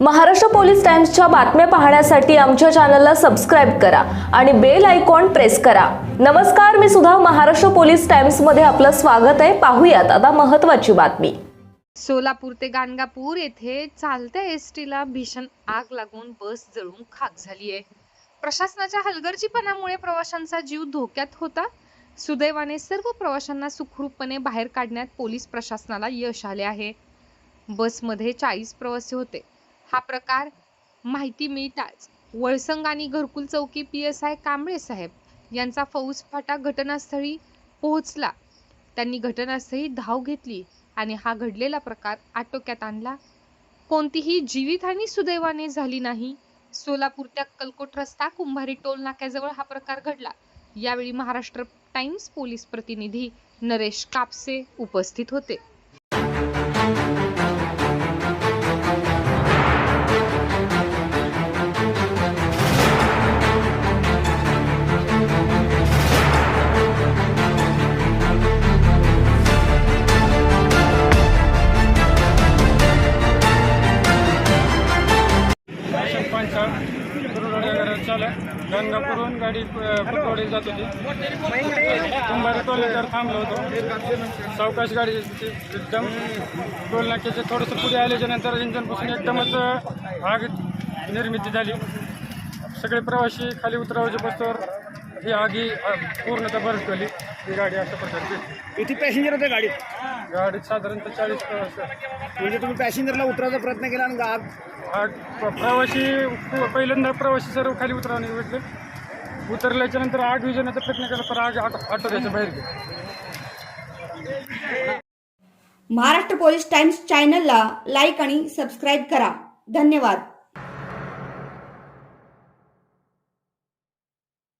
Maharashtra police टाइम्सच्या बातम्या पाहण्यासाठी आमच्या चॅनलला सबस्क्राईब करा आणि बेल आयकॉन प्रेस करा. नमस्कार मी सुद्धा महाराष्ट्र पोलीस टाइम्समध्ये आपलं स्वागत आहे. पाहूयात आता महत्वाची बातमी. सोलापूर ते गाणगापूर येथे चालत्या एस टीला भीषण आग लागून बस जळून खाक झाली आहे. प्रशासनाच्या हलगर्जीपणामुळे प्रवाशांचा जीव धोक्यात होता. सुदैवाने सर्व प्रवाशांना सुखरूपपणे बाहेर काढण्यात पोलीस प्रशासनाला यश आले आहे. बसमध्ये चाळीस प्रवासी होते. हा प्रकार माहिती मिळताच. वळसंग आणि घरकुल चौकी पी एस आय कांबळे साहेब यांचा फौज फाटा घटनास्थळी पोहोचला. त्यांनी घटनास्थळी धाव घेतली आणि हा घडलेला प्रकार आटोक्यात आणला. कोणतीही जीवितहानी सुदैवाने झाली नाही. सोलापूर त्या कलकोट रस्ता कुंभारी टोल नाक्याजवळ हा प्रकार घडला. यावेळी महाराष्ट्र टाइम्स पोलीस प्रतिनिधी नरेश कापसे उपस्थित होते. अशोक पांचाळ कुरुडवाडी चालक गंगापूरहून गाडी पटवाडी जात होती. कुंभारी टोल नाक्यावर थांबलो होतो. सावकाश गाडी एकदम टोल नाक्याचे थोडंसं पुढे आल्याच्यानंतर इंजनपासून एकदमच आग निर्मिती झाली. सगळे प्रवासी खाली उतरावायचे बसवर ही आगी पूर्णतः भरकली ही गाडी अशा प्रकारची किती पॅसेंजर होते गाडीत? गाडीत साधारणतः चाळीस प्रवासी म्हणजे तुम्ही पॅसेंजरला उतरायचा प्रयत्न केला आणि आग आग प- प्रवासी प- पहिल्यांदा प्रवासी सर्व खाली उतरवणे भेटले. उतरल्याच्या नंतर आग विजवण्याचा प्रयत्न केला पण आग आट- आटोक्याच्या बाहेर गेली. महाराष्ट्र पोलीस टाइम्स चॅनलला लाईक आणि सबस्क्राईब करा. धन्यवाद.